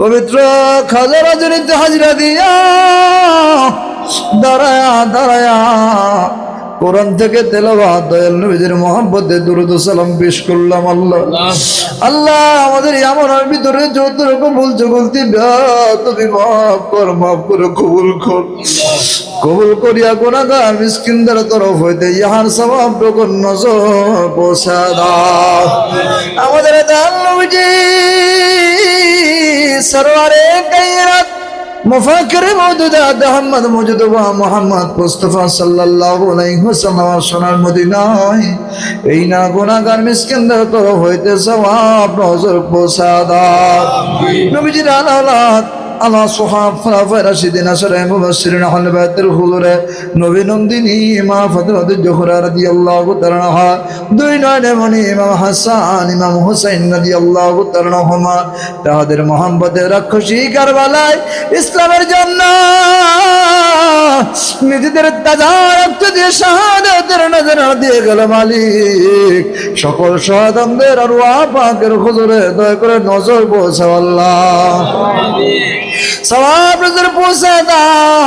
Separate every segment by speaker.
Speaker 1: পবিত্র খাজা রজনীতে হাজিরা দিয়া, দাঁড়ায়া দাঁড়ায়া, কোরআন থেকে তেলাওয়াত, দয়াল নবীদের মোহাম্মদের দুরুদ সালাম পেশ করলাম আল্লাহ। আল্লাহ, আমাদের এমন ভিতরে যত রকম ভুল বলতে তুমি মাফ কর, মাফ করে কবুল কর। কবুল করিয়া গুণাগার মিসকিনদের তরফ হইতে ইহার সবাব রকম নজর দাও। আমাদের সরওয়ারে কায়রাত মুফাকির আহমদ মুজতবা মোহাম্মদ মুস্তাফা সাল্লাল্লাহু আলাইহি ওয়াসাল্লাম সোনার মদিনায় এই না গুনাহগার মিসকিনদের তরফ হইতে সওয়াব নজর দাও। নবীজির আলালাত আলা সোহাব খলাফায়ে রাশিদিন আসরে মুবাশশিরিন আহলে বাইতের হুজুরে নবী নন্দিনী মা ফাতিমাতু জোহরা রাদিয়াল্লাহু দুই নয়নে মনি ইমাম হাসান, ইমাম হুসাইন রাদিয়াল্লাহু তাআলা আনহুমা, তাহাদের মোহাম্মতে রাক্ষসী কারবালায় ইসলামের জন্য নিজেদের তাজা রক্ত দিয়ে শাহাদাতের নজর দিয়ে গেল মালিক। সকল শাহাদামদের আর ওয়া পাকের হুজুরে দয়া করে নজর পৌঁছাও আল্লাহ। সবাব পৌঁছে দাও।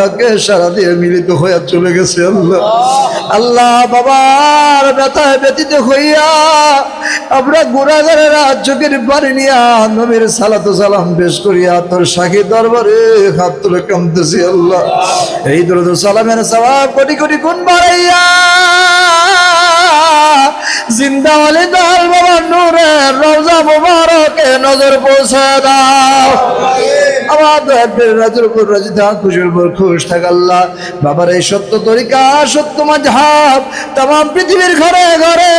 Speaker 1: ডাকে সারা দিয়ে মিলিত হইয়া চলে গেছে আল্লাহ। আল্লাহ। বাবার ব্যথায় ব্যতীত হইয়া আমরা গুণাগারেরা চোখের পানি নিয়া নবীর সালাত সালাম পেশ করিয়া তোর সাক্ষী দরবারে হাত তুলে কামতেছি আল্লাহ। এই দরদ সালামের সবাব কোটি কোটি গুণ বাড়াইয়া জিন্দা আলী দল বাবা নূরের রোজা মুবারকে নজর পৌঁছে দাও। আমার দয়ার রাজুর উপর রাজি থাক খুশির উপর খুশ থাক আল্লাহ। বাবার এই সত্য তরিকা সত্য মাঝহাব তাম পৃথিবীর ঘরে ঘরে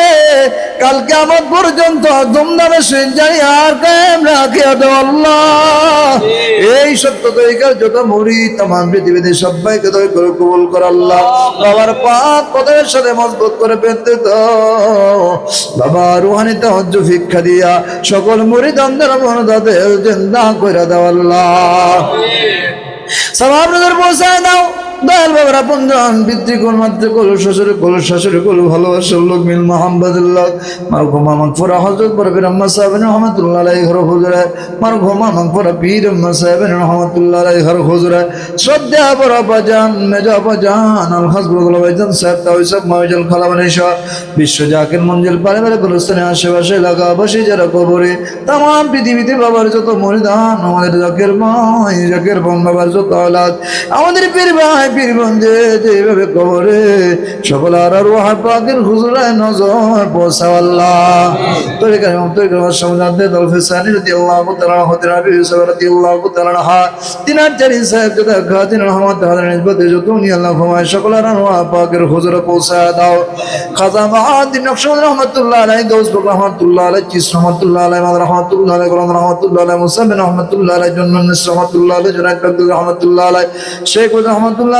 Speaker 1: কালকে আমার পর্যন্ত ধুমধামে সুইন জানি আর কায়েম রাখিয়া আল্লাহ। এই সত্য তরিকার যত মুড়ি তাম পৃথিবীতে সবাইকে দয় করে কবুল কর আল্লাহ। বাবার পাক কদমের সাথে মজবুত করে পেতে দাও। বাবা রুহানি তাহজ্জু ভিক্ষা দিয়া সকল মুড়ি দন্দের মনদাদের জিন্দা কইরা দাও আল্লাহ। সবাব নজর পৌঁছায় দাও। দয়াল বাবার জন পিতৃকুল মাতৃকুল শ্বশুর কুল, শাশুড়ি কুল, ভালোবাসার লোক, মিল মোহাম্মদুল্লাহ মার ঘুমা মাগফুরা হযরত পরবীর আম্মা সাহেবেন রহমাতুল্লাহ আলাইহি ঘর হুজুরে। মার ঘুমা মাগফুরা পীর আম্মা সাহেবেন রহমাতুল্লাহ আলাইহি ঘর হুজুরে। শ্রদ্ধা বড় বাজান মেজা বাজান আল হাসবুল ভাইজান সাহেব তাওই সব মাইজাল খালামানি শাহ বিশ্ব জাকির মঞ্জিল পারে পারে গুলস্তানে আশেপাশে লাগা বসে যারা কবরে। তাম পৃথিবীতে বাবার যত মরিদান, আমাদের জাকের ভাই, জাকের বাবার যত আমাদের পীর ভাই পীর বন্ধে যেভাবে কবরে, সকল আর ওয়াহা পাকের হুজুরায় নজর পৌঁছাও আল্লাহ। ফিসানি রাদিয়াল্লাহু তাআলা হতে রাবি ইউসুফ রাদিয়াল্লাহু তাআলা হা চারি সাহেব নিসবতে যত নি আল্লাহ সকল আর পাকের হুজুরে দাও। খাজা রহমতুল্লাহ বক রহমতুল্লাহ আলাইহি, চিস রহমতুল্লাহ আলাইহি মাদ রহমতুল্লাহ আলাইহি, গোলাম রহমতুল্লাহ আলাইহি মুসাবিন রহমতুল্লাহ আলাইহি, জন্নান রহমতুল্লাহ জুনাইদ রহমতুল্লাহ আলাইহি, শেখ রহমতুল্লাহ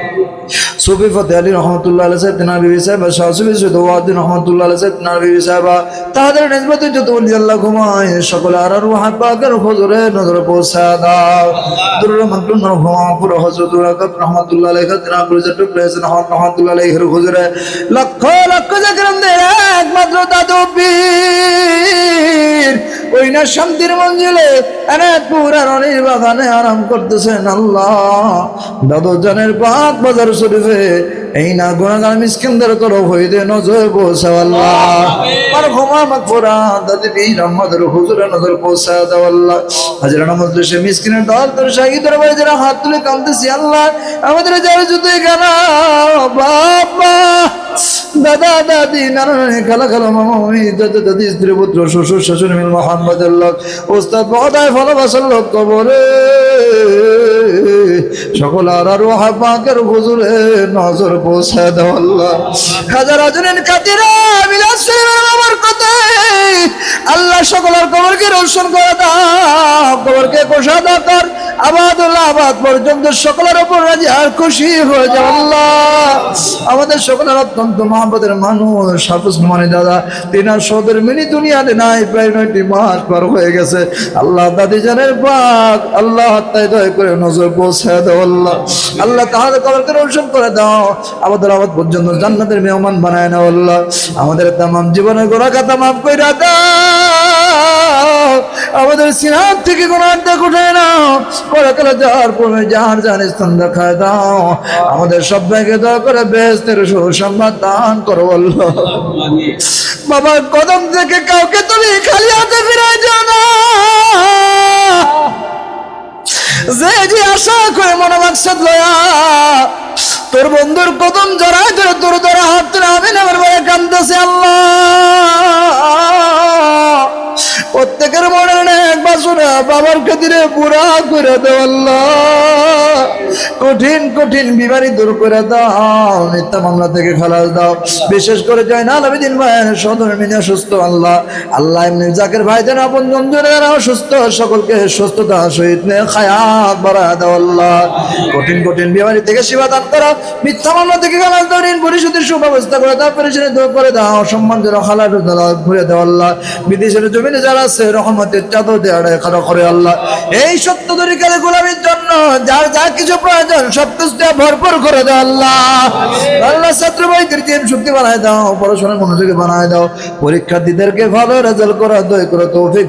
Speaker 1: সুফি ফতে আলী রহমতুল্লাহ আলাই সাহেব, তিনার বিবি সাহেব শাহ সুফি সৈয়দ রহমতুল্লাহ আলাই সাহেব, তিনার বিবি সাহেব তাদের নিসবতে যত আল্লাহ ঘুমায়, সকল আর আর ওয়াহাব পাকের হুজুরে নজর পৌঁছা দাও। দুরুর মাকলুম রহমা পুরো রাকাত রহমতুল্লাহ আলাইহি তিনার পরিচয় টুকরে হাসান রহমতুল্লাহ আলাইহি হুজুরে। লক্ষ লক্ষ জাকরামদের একমাত্র দাদু পীর। ওই না শান্তির মঞ্জিলে বাগানে আরাম করতেছেন আল্লাহ। বাজার শরীফে এই না গুণাগার মিসকিনদের তরফ হইতে নজর পৌঁছাও আল্লাহ। আমার ক্ষমা মাগফিরা দাদি বীর আমাদের হুজুরের নজর পৌঁছা দাও আল্লাহ। হাজরা নামাজ সে মিসকিনের দল তোর শাহিদের বাড়ি যারা হাত তুলে কাঁদতেছি আল্লাহ। আমাদের যারা জুতো এখানা বাবা। দাদা দাদি নানা নানি খালা খালা মামা দাদা দাদি স্ত্রী পুত্র শ্বশুর শাশুড়ি মিল মোহাম্মদের লোক ওস্তাদ মহোদয় ভালোবাসার লোক কবরে। সকল আর আর পাকের হুজুরে নজর পৌঁছে দাও আল্লাহ। হাজার হাজারের খাতিরা বিলাস আমার কথায় আল্লাহ সকলের কবরকে রোশন করে দাও, কবরকে কর আবাদ পর্যন্ত সকলের উপর রাজি আর খুশি হয়ে যাও আল্লাহ। আমাদের সকলের অত্যন্ত মানুষ, হাফুজ মানে দাদা, তিনার সদের মিনি দুনিয়াতে নাই, প্রায় নয়টি মাস পার হয়ে গেছে। আল্লাহ দাদি জানের পাক আল্লাহ দয়া করে নজর দাও, আল্লাহ। কবরকে রোশন করে দাও। আমাদের আবাদ পর্যন্ত জান্নাতের মেহমান বানায় নাও, আল্লাহ। আমাদের তামাম জীবনের গোড়া কথা মাফ করে দাও। আমাদের সিনার থেকে কোনো আড্ডা উঠে নাও পরকালে যাওয়ার পূর্বে যার স্থান দাও। আমাদের দয়া করে দান করো বাবার কদম থেকে কাউকে তুমি খালি হাতে ফিরে যাও। আশা করে মনে মাকসাদ লয়া তোর বন্ধুর কদম জড়ায় ধরে তোর ধরা হাত ধরে আমি আমার বলে কান্দছে আল্লাহ। প্রত্যেকের মনে অনেক মিথ্যা মামলা থেকে দাও। জাকের ভাইদের আপন বন্ধুরা সুস্থ সকলকে সুস্থতা সহিত কঠিন কঠিন বিমারি থেকে দান করা, মিথ্যা মামলা থেকে খালাস দাও, ঋণ, পরিশোধের সুব্যবস্থা করে দাও পরিশোধ দূর করে দাও, সম্মান যেন খালাস ঘুরে দাও বিদেশের জমিনে যারা আছে, রহমতের চাদর করে আল্লাহ। এই সত্য তরিকার জন্য যার যা কিছু প্রয়োজন ভরপুর করে দাও আল্লাহ। আল্লাহ, ছাত্র শক্তি বানায় দাও বানায় দাও। পরীক্ষার্থীদেরকে ভালো রেজাল্ট করা দয় করে তৌফিক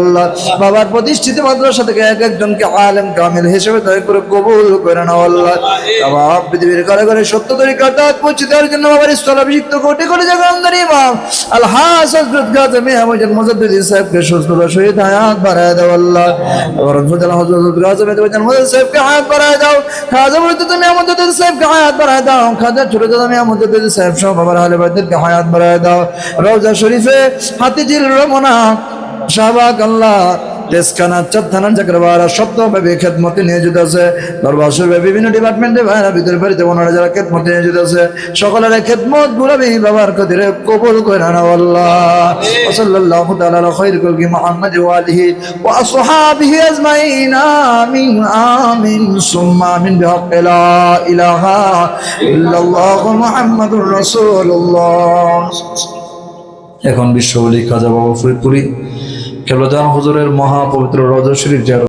Speaker 1: আল্লাহ। বাবার প্রতিষ্ঠিত মাদ্রাসা থেকে এক একজনকে আলেম কামিল হিসেবে দয় করে কবুল করে নাও আল্লাহ। বাবা পৃথিবীর ঘরে ঘরে সত্য তরিকার দাঁত পৌঁছে দেওয়ার জন্য বাবার স্থলাভিষিক্ত কোটি কোটি জাগরণদার ইমাম। আল্লাহ মেহমুদ মুজাদ্দিদ সাহেবকে সুস্থতা সহিত হায়াত বাড়ায় দাও আল্লাহ। হযরত হযরত গাজী মেহমুদ সাহেবকে হাত বাড়ায় দাও। খাজা বলতে তুমি আমাদের সাহেবকে হায়াত বাড়ায় দাও, খাজা ছোট দাদা আমি আমাদের সাহেব সহ বাবার হালে বাড়িদেরকে হায়াত বাড়ায় দাও। রওজা শরীফে হাতিজিল রমনা, শাহবাগ, আল্লাহ। তেজখানা চার চাকরবারা সপ্তাহব্যাপী খেদমতে নিয়োজিত আছে। দরবার শরীফে বিভিন্ন ডিপার্টমেন্টে ভাইরা ভিতরে বাড়িতে ওনারা যারা খেদমতে নিয়োজিত আছে সকলের খেদমত গুলাবি বাবার কদিরে কবুল করে না আল্লাহ। সাল্লাল্লাহু তাআলা আলা খায়র কলকি মুহাম্মদ ওয়া আলিহি ওয়া আসহাবিহি আজমাইন। আমিন আমিন। সুম্মা আমিন বিহাক্কি লা ইলাহা ইল্লাল্লাহ মুহাম্মাদুর রাসূলুল্লাহ। এখন বিশ্ববলি খাজা বাবা ফরিদপুরি। কেবলাজান হুজুরের মহাপবিত্র রজা শরীফ জিয়ারত